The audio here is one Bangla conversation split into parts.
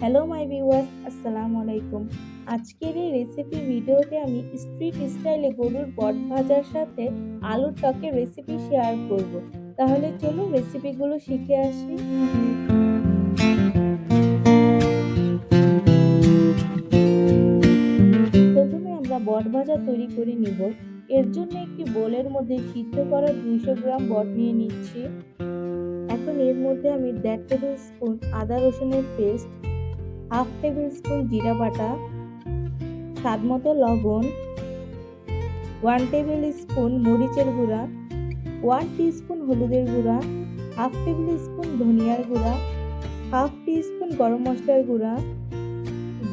হ্যালো মাই ভিউয়ার্স আসসালামু আলাইকুম আজকের এই রেসিপি ভিডিওতে আমি স্ট্রিট স্টাইলে গরুর বট ভাজার সাথে আলুর টকের রেসিপি শেয়ার করব। তাহলে চলো রেসিপিগুলো শিখে আসি। প্রথমে আমরা বট ভাজা তৈরি করে নিব। এর জন্য একটি বোলের মধ্যে সিদ্ধ করা দুইশো গ্রাম বট নিয়ে নিচ্ছি। এখন এর মধ্যে আমি দেড় টেবিল স্পুন আদা রসুনের পেস্ট হাফ টেবিল স্পুন জিরা বাটা, স্বাদ মতো লবণ, ওয়ান টেবিল স্পুন মরিচের গুঁড়া, ওয়ান স্পুন হলুদের গুঁড়া, হাফ টেবিল স্পুন ধনিয়ার গুঁড়া, হাফ টি স্পুন গরম মশলার গুঁড়া,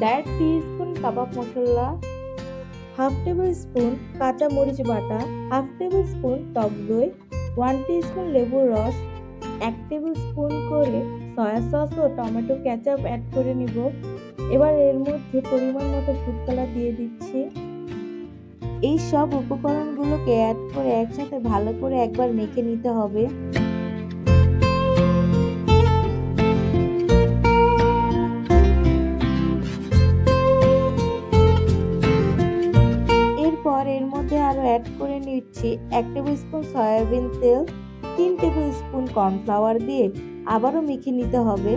দেড় স্পুন কাবাব মশলা, হাফ টেবিল স্পুন কাঁচা মরিচ বাটা, হাফ টেবিল স্পুন টক দই, ওয়ান স্পুন লেবুর রস এক টেবিল স্পুন করে সয়া সস ও টমেটো কেচাপ অ্যাড করে নিব। এবার এর মধ্যে পরিমাণ মতো ফুড কালার দিয়ে দিচ্ছি। এই সব উপকরণগুলোকে অ্যাড করে একসাথে ভালো করে একবার মেখে নিতে হবে। এরপর এর মধ্যে আরও অ্যাড করে নিচ্ছি এক টেবিল স্পুন সয়াবিন তেল। তিন টেবিল স্পুন কর্নফ্লাওয়ার দিয়ে আবারও মেখে নিতে হবে।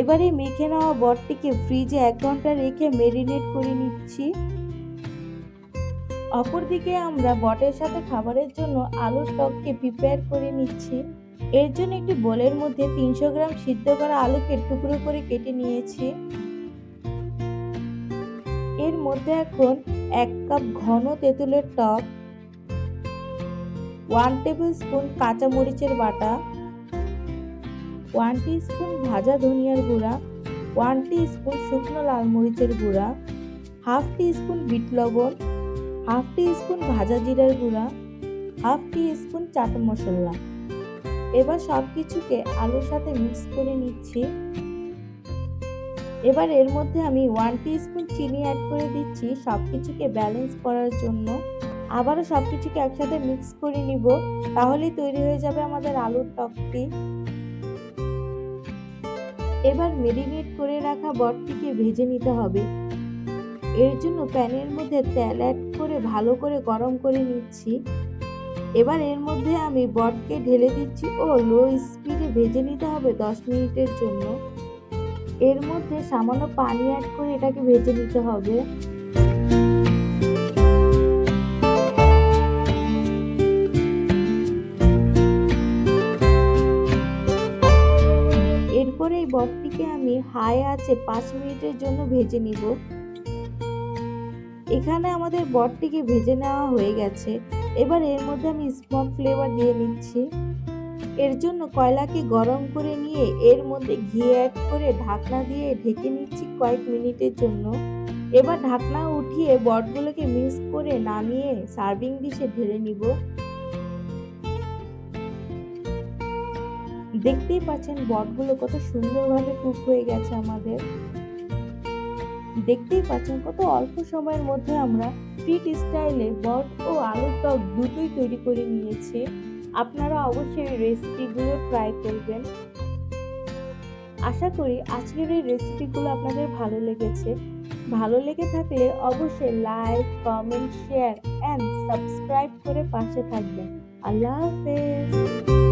এবারে মেখে নেওয়া বটটিকে ফ্রিজে এক ঘণ্টা রেখে মেরিনেট করে নিচ্ছি। অপরদিকে আমরা বটের সাথে খাবারের জন্য আলুর টককে প্রিপেয়ার করে নিচ্ছি। এর জন্য একটি বোলের মধ্যে তিনশো গ্রাম সিদ্ধ করা আলুকে টুকরো করে কেটে নিয়েছি। এর মধ্যে এখন এক কাপ ঘন তেঁতুলের টক ওয়ান টেবিল স্পুন কাঁচা মরিচের বাটা ওয়ান স্পুন ভাজা ধনিয়ার গুঁড়া ওয়ান স্পুন শুকনো লাল মরিচের গুঁড়া হাফ স্পুন বিট লবণ হাফ স্পুন ভাজা জিরার গুঁড়া হাফ স্পুন চাট মশলা। এবার সব কিছুকে আলুর সাথে মিক্স করে নিচ্ছি। এবার এর মধ্যে আমি ওয়ান স্পুন চিনি অ্যাড করে দিচ্ছি সব কিছুকে ব্যালেন্স করার জন্য। আবারও সব কিছুকে একসাথে মিক্স করে নিব, তাহলেই তৈরি হয়ে যাবে আমাদের আলুর টকটি এবার মেরিনেট করে রাখা বটটিকে ভেজে নিতে হবে। এর জন্য প্যানের মধ্যে তেল অ্যাড করে ভালো করে গরম করে নিচ্ছি। এবার এর মধ্যে আমি বটকে ঢেলে দিচ্ছি ও লো স্পিডে ভেজে নিতে হবে দশ মিনিটের জন্য। এর মধ্যে সামান্য পানি অ্যাড করে এটাকে ভেজে নিতে হবে। এরপরে এই বটটিকে আমি হাই আছে পাঁচ মিনিটের জন্য ভেজে নিব। এখানে আমাদের বটটিকে ভেজে নেওয়া হয়ে গেছে। এবার এর মধ্যে আমি স্মোক ফ্লেভার দিয়ে নিচ্ছি। এর জন্য কয়লাকে গরম করে নিয়ে এর মধ্যে ঘি অ্যাড করে ঢাকনা দিয়ে ঢেকে নিচ্ছি কয়েক মিনিটের জন্য। এবার ঢাকনা উঠিয়ে বটগুলোকে মিক্স করে নামিয়ে সার্ভিং ডিশে ঢেলে নিব। দেখতেই পাচ্ছেন বটগুলো কত সুন্দরভাবে কুক হয়ে গেছে আমাদের। দেখতেই পাচ্ছেন কত অল্প সময়ের মধ্যে আমরা ফিট স্টাইলে বট ও আলুর টক দুটোই তৈরি করে নিয়েছি। আপনারা অবশ্যই রেসিপিগুলো ট্রাই করবেন। আশা করি আজকের এই রেসিপিগুলো আপনাদের ভালো লেগেছে। ভালো লেগে থাকলে অবশ্যই like comment share and subscribe করে পাশে থাকবেন। আল্লাহ হাফেজ।